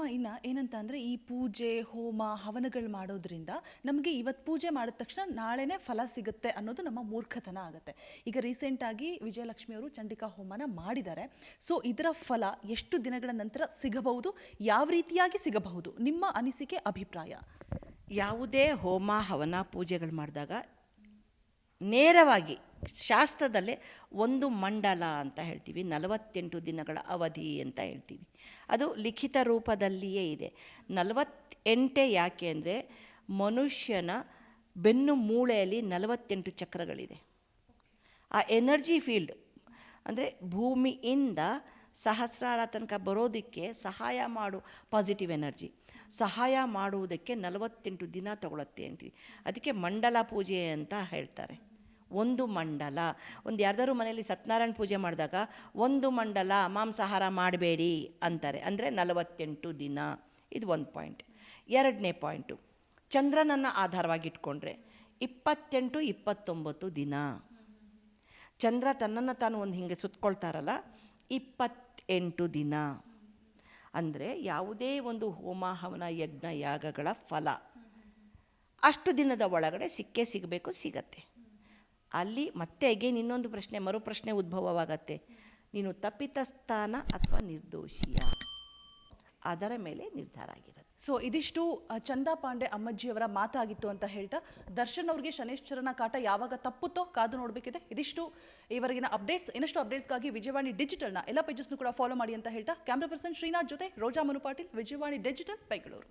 ಅಮ್ಮ ಇನ್ನು ಏನಂತ ಅಂದರೆ ಈ ಪೂಜೆ, ಹೋಮ, ಹವನಗಳು ಮಾಡೋದ್ರಿಂದ ನಮಗೆ ಇವತ್ತು ಪೂಜೆ ಮಾಡಿದ ತಕ್ಷಣ ನಾಳೆನೇ ಫಲ ಸಿಗುತ್ತೆ ಅನ್ನೋದು ನಮ್ಮ ಮೂರ್ಖತನ ಆಗುತ್ತೆ. ಈಗ ರೀಸೆಂಟಾಗಿ ವಿಜಯಲಕ್ಷ್ಮಿ ಅವರು ಚಂಡಿಕಾ ಹೋಮನ ಮಾಡಿದ್ದಾರೆ. ಸೊ ಇದರ ಫಲ ಎಷ್ಟು ದಿನಗಳ ನಂತರ ಸಿಗಬಹುದು? ಯಾವ ರೀತಿಯಾಗಿ ಸಿಗಬಹುದು? ನಿಮ್ಮ ಅನಿಸಿಕೆ, ಅಭಿಪ್ರಾಯ? ಯಾವುದೇ ಹೋಮ, ಹವನ, ಪೂಜೆಗಳು ಮಾಡಿದಾಗ ನೇರವಾಗಿ ಶಾಸ್ತ್ರದಲ್ಲೇ ಒಂದು ಮಂಡಲ ಅಂತ ಹೇಳ್ತೀವಿ, ನಲವತ್ತೆಂಟು ದಿನಗಳ ಅವಧಿ ಅಂತ ಹೇಳ್ತೀವಿ. ಅದು ಲಿಖಿತ ರೂಪದಲ್ಲಿಯೇ ಇದೆ. ನಲವತ್ತೆಂಟೇ ಯಾಕೆ ಅಂದರೆ ಮನುಷ್ಯನ ಬೆನ್ನು ಮೂಳೆಯಲ್ಲಿ ನಲವತ್ತೆಂಟು ಚಕ್ರಗಳಿದೆ. ಆ ಎನರ್ಜಿ ಫೀಲ್ಡ್ ಅಂದರೆ ಭೂಮಿಯಿಂದ ಸಹಸ್ರಾರ ತನಕ ಬರೋದಕ್ಕೆ ಸಹಾಯ ಮಾಡು ಪಾಸಿಟಿವ್ ಎನರ್ಜಿ ಸಹಾಯ ಮಾಡುವುದಕ್ಕೆ ನಲವತ್ತೆಂಟು ದಿನ ತಗೊಳತ್ತೆ ಅಂತೀವಿ. ಅದಕ್ಕೆ ಮಂಡಲ ಪೂಜೆ ಅಂತ ಹೇಳ್ತಾರೆ. ಒಂದು ಮಂಡಲ. ಒಂದು ಯಾರ್ದಾರು ಮನೆಯಲ್ಲಿ ಸತ್ಯನಾರಾಯಣ ಪೂಜೆ ಮಾಡಿದಾಗ ಒಂದು ಮಂಡಲ ಮಾಂಸಾಹಾರ ಮಾಡಬೇಡಿ ಅಂತಾರೆ. ಅಂದರೆ ನಲವತ್ತೆಂಟು ದಿನ. ಇದು ಒಂದು ಪಾಯಿಂಟ್ ಎರಡನೇ ಪಾಯಿಂಟು ಚಂದ್ರನನ್ನು ಆಧಾರವಾಗಿ ಇಟ್ಕೊಂಡ್ರೆ ಇಪ್ಪತ್ತೆಂಟು, ಇಪ್ಪತ್ತೊಂಬತ್ತು ದಿನ. ಚಂದ್ರ ತನ್ನನ್ನು ತಾನು ಒಂದು ಹಿಂಗೆ ಸುತ್ತಕೊಳ್ತಾರಲ್ಲ ಇಪ್ಪತ್ತೆಂಟು ದಿನ. ಅಂದರೆ ಯಾವುದೇ ಒಂದು ಹೋಮ, ಹವನ, ಯಜ್ಞ, ಯಾಗಗಳ ಫಲ. ಅಷ್ಟು ದಿನದ ಒಳಗಡೆ ಸಿಕ್ಕೇ ಸಿಗಬೇಕು, ಸಿಗತ್ತೆ. ಅಲ್ಲಿ ಮತ್ತೆ ಅಗೇನ್ ಇನ್ನೊಂದು ಪ್ರಶ್ನೆ, ಮರು ಪ್ರಶ್ನೆ ಉದ್ಭವವಾಗತ್ತೆ. ನೀನು ತಪ್ಪಿತಸ್ಥಾನ ಅಥವಾ ನಿರ್ದೋಷಿಯ? ಅದರ ಮೇಲೆ ನಿರ್ಧಾರ ಆಗಿರೋದು ಸೊ ಇದಿಷ್ಟು ಚಂದಾ ಪಾಂಡೆ ಅಮ್ಮಜ್ಜಿಯವರ ಮಾತಾಗಿತ್ತು ಅಂತ ಹೇಳ್ತಾ, ದರ್ಶನ್ ಅವ್ರಿಗೆ ಶನೇಶ್ವರನ ಕಾಟ ಯಾವಾಗ ತಪ್ಪುತ್ತೋ ಕಾದು ನೋಡಬೇಕಿದೆ. ಇದಿಷ್ಟು ಇವರಿಗಿನ ಅಪ್ಡೇಟ್ಸ್, ಇನ್ನಷ್ಟು ಅಪ್ಡೇಟ್ಸ್ಗಾಗಿ ವಿಜಯವಾಣಿ ಡಿಜಿಟಲ್ನ ಎಲ್ಲ ಪೇಜಸ್ನು ಕೂಡ ಫಾಲೋ ಮಾಡಿ ಅಂತ ಹೇಳ್ತಾ, ಕ್ಯಾಮ್ರಾ ಪರ್ಸನ್ ಶ್ರೀನಾಥ್ ಜೊತೆ ರೋಜಾ ಮನು ಪಾಟೀಲ್, ವಿಜಯವಾಣಿ ಡಿಜಿಟಲ್, ಬೆಂಗಳೂರು.